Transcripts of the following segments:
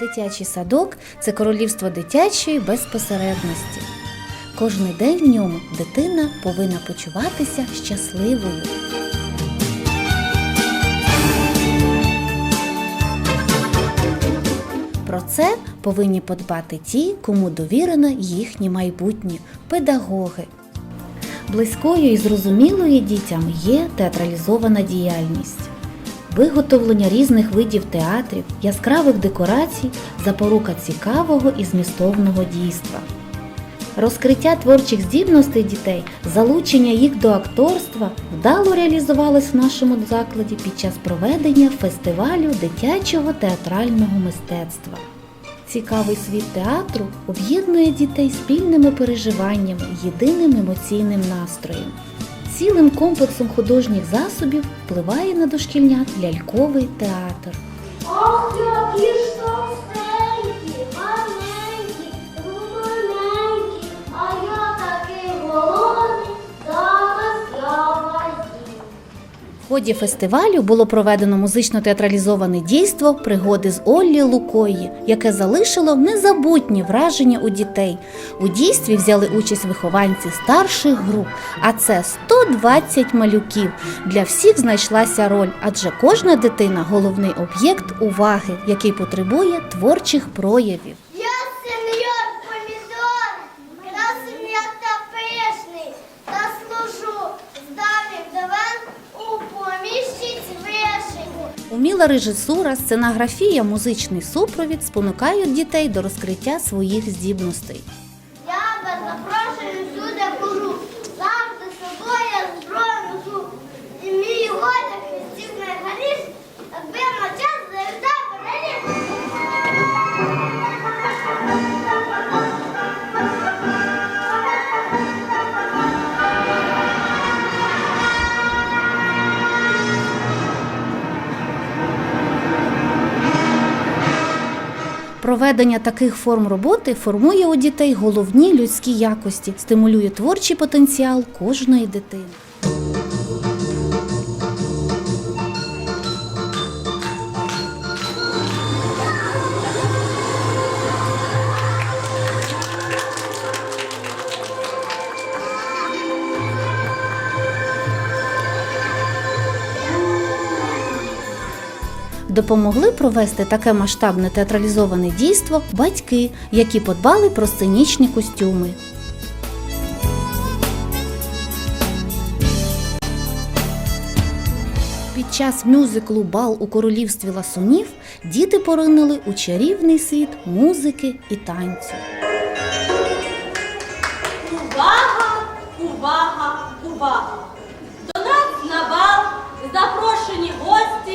Дитячий садок це королівство дитячої безпосередності. Кожний день в ньому дитина повинна почуватися щасливою. Про це повинні подбати ті, кому довірено їхнє майбутнє педагоги. Близькою і зрозумілою дітям є театралізована діяльність. Виготовлення різних видів театрів, яскравих декорацій, запорука цікавого і змістовного дійства. Розкриття творчих здібностей дітей, залучення їх до акторства вдало реалізувалось в нашому закладі під час проведення фестивалю дитячого театрального мистецтва. Цікавий світ театру об'єднує дітей спільними переживаннями, єдиним емоційним настроєм. Цілим комплексом художніх засобів впливає на дошкільнят ляльковий театр. Ох, які ході фестивалю було проведено музично-театралізоване дійство Пригоди з Оллі Лукої, яке залишило незабутні враження у дітей. У дійстві взяли участь вихованці старших груп, а це 120 малюків. Для всіх знайшлася роль, адже кожна дитина головний об'єкт уваги, який потребує творчих проявів. Уміла режисура, сценографія, музичний супровід спонукають дітей до розкриття своїх здібностей. Я вас запрошую сюди хожу, завжди Проведення таких форм роботи формує у дітей головні людські якості, стимулює творчий потенціал кожної дитини. Допомогли провести таке масштабне театралізоване дійство батьки, які подбали про сценічні костюми. Під час мюзиклу Бал у королівстві ласунів діти поринули у чарівний світ музики і танцю. Увага, увага, увага! До нас на бал запрошені гості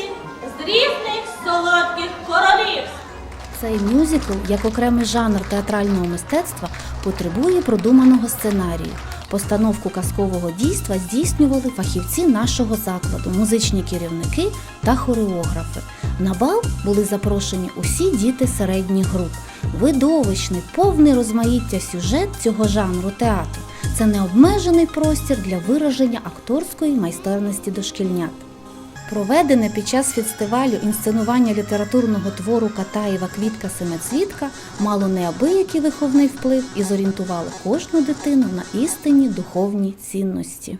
Цей мюзикл, як окремий жанр театрального мистецтва, потребує продуманого сценарію. Постановку казкового дійства здійснювали фахівці нашого закладу, музичні керівники та хореографи. На бал були запрошені усі діти середніх груп. Видовищний, повний розмаїття сюжет цього жанру театру це необмежений простір для вираження акторської майстерності дошкільнят. Проведене під час фестивалю інсценування літературного твору Катаєва Квітка Семицвітка мало неабиякий виховний вплив і зорієнтувало кожну дитину на істинні духовні цінності.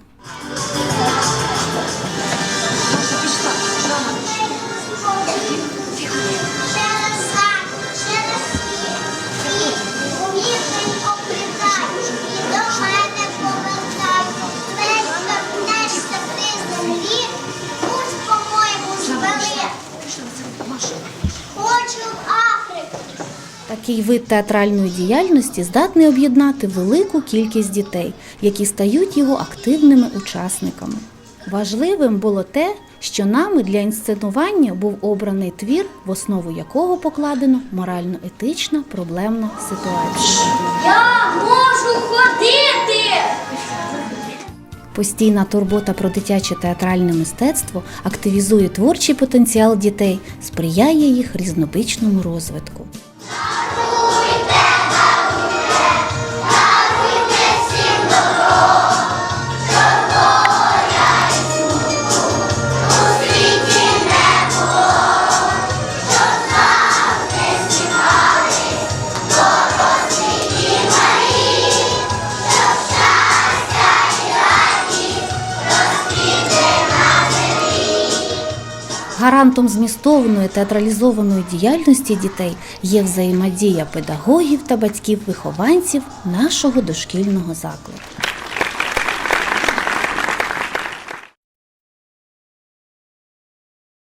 Такий вид театральної діяльності здатний об'єднати велику кількість дітей, які стають його активними учасниками. Важливим було те, що нами для інсценування був обраний твір, в основу якого покладено морально-етична проблемна ситуація. Я можу ходити! Постійна турбота про дитяче театральне мистецтво активізує творчий потенціал дітей, сприяє їх різнобічному розвитку. Гарантом змістовної театралізованої діяльності дітей є взаємодія педагогів та батьків-вихованців нашого дошкільного закладу.